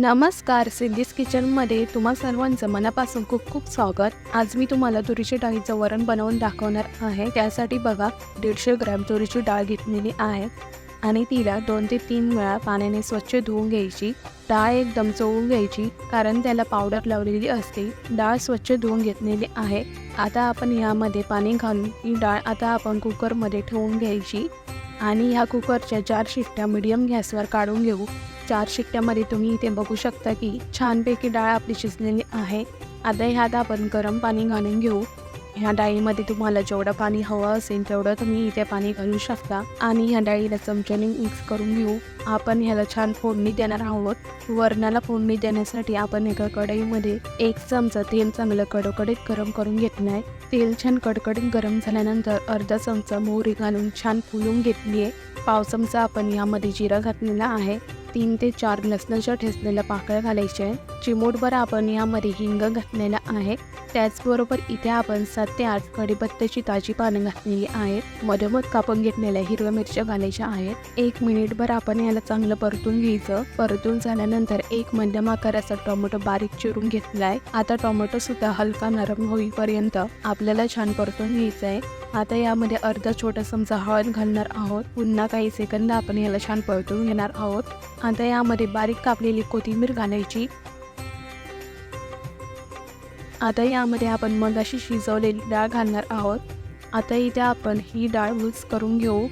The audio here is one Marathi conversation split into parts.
नमस्कार सिद्धीस किचनमध्ये तुम्हा सर्वांचं मनापासून खूप खूप स्वागत. आज मी तुम्हाला तुरीच्या डाळीचं वरण बनवून दाखवणार आहे. त्यासाठी बघा दीडशे ग्रॅम तुरीची डाळ घेतलेली आहे आणि तिला दोन ते तीन वेळा पाण्याने स्वच्छ धुवून घ्यायची. डाळ एकदम चोळून घ्यायची कारण त्याला पावडर लावलेली असते. डाळ स्वच्छ धुवून घेतलेली आहे. आता आपण ह्यामध्ये पाणी घालून ही डाळ आता आपण कुकरमध्ये ठेवून घ्यायची आणि ह्या कुकरच्या चार शिट्ट्या मिडियम गॅसवर काढून घेऊ. चार शिट्ट्यामध्ये तुम्ही इथे बघू शकता की छानपैकी डाळ आपली शिजलेली आहे. आता ह्यात आपण गरम पाणी घालून घेऊ. ह्या डाळीमध्ये तुम्हाला जेवढं पाणी हवं असेल तेवढं तुम्ही इथे पाणी घालू शकता. आणि ह्या डाळीला चमच्याने मिक्स करून घेऊ. आपण ह्याला छान फोडणी देणार आहोत. वरणाला फोडणी देण्यासाठी आपण एका कढईमध्ये एक चमचा तेल चांगलं कडकडीत गरम करून घेतलं आहे. तेल छान कडकडीत गरम झाल्यानंतर अर्धा चमचा मोहरी घालून छान फुलून घेतली आहे. पाव चमचा आपण यामध्ये जिरा घातलेला आहे. तीन ते चार लसणाच्या ठेचलेल्या पाकळ्या घालायच्या आहे चिमूटभर आपण यामध्ये हिंग घातलेला आहे त्याचबरोबर इथे आपण सात ते आठ कढीपत्त्याची ताजी पानं घातलेली आहेत मधोमध कापून घेतलेल्या हिरव्या मिरच्या घालायच्या आहेत. एक मिनिटभर आपण याला चांगलं परतून घ्यायचं. परतून झाल्यानंतर एक मध्यम आकाराचा टोमॅटो बारीक चिरून घेतलाय. आहे आता टोमॅटो सुद्धा हलका नरम होईपर्यंत आपल्याला छान परतून घ्यायचं आहे आता यामध्ये अर्धा छोटा चमचा हळद घालणार आहोत. पुन्हा काही सेकंद आपण याला छान परतून घेणार आहोत. आता यामध्ये बारीक कापलेली कोथिंबीर घालायची. आता यामध्ये आपण मगाशी शिजवलेली डाळ घालणार आहोत. आता इथे आपण ही डाळ मिक्स करून घेऊ.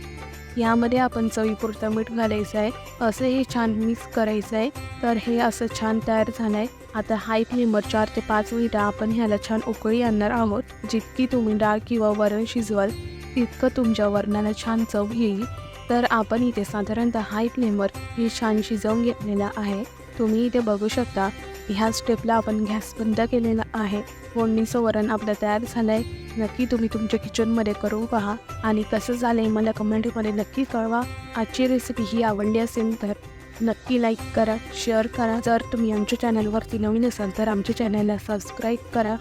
यामध्ये आपण चवीपुरतं मीठ घालायचं आहे. असं हे छान मिक्स करायचं आहे. तर हे असं छान तयार झालं आहे आता हाय फ्लेमवर चार ते पाच मिनिटं आपण ह्याला छान उकळी आणणार आहोत. जितकी तुम्ही डाळ किंवा वरण शिजवाल तितकं तुमच्या वरणाला छान चव येईल. तर आपण इथे साधारणतः हाय फ्लेमवर हे छान शिजवून घेतलेलं आहे. तुम्ही इथे बघू शकता ह्या स्टेपला आपण गॅस बंद केलेला आहे. फोडणीचं वरण आपलं तयार झालं आहे नक्की तुम्ही तुमच्या किचनमध्ये करून पहा. आणि कसं झालं आहे मला कमेंटमध्ये नक्की कळवा. आजची रेसिपी ही आवडली असेल तर नक्की लाईक करा शेअर करा. जर तुम्ही आमच्या चॅनलवरती नवीन असाल तर आमच्या चॅनलला सबस्क्राईब करा.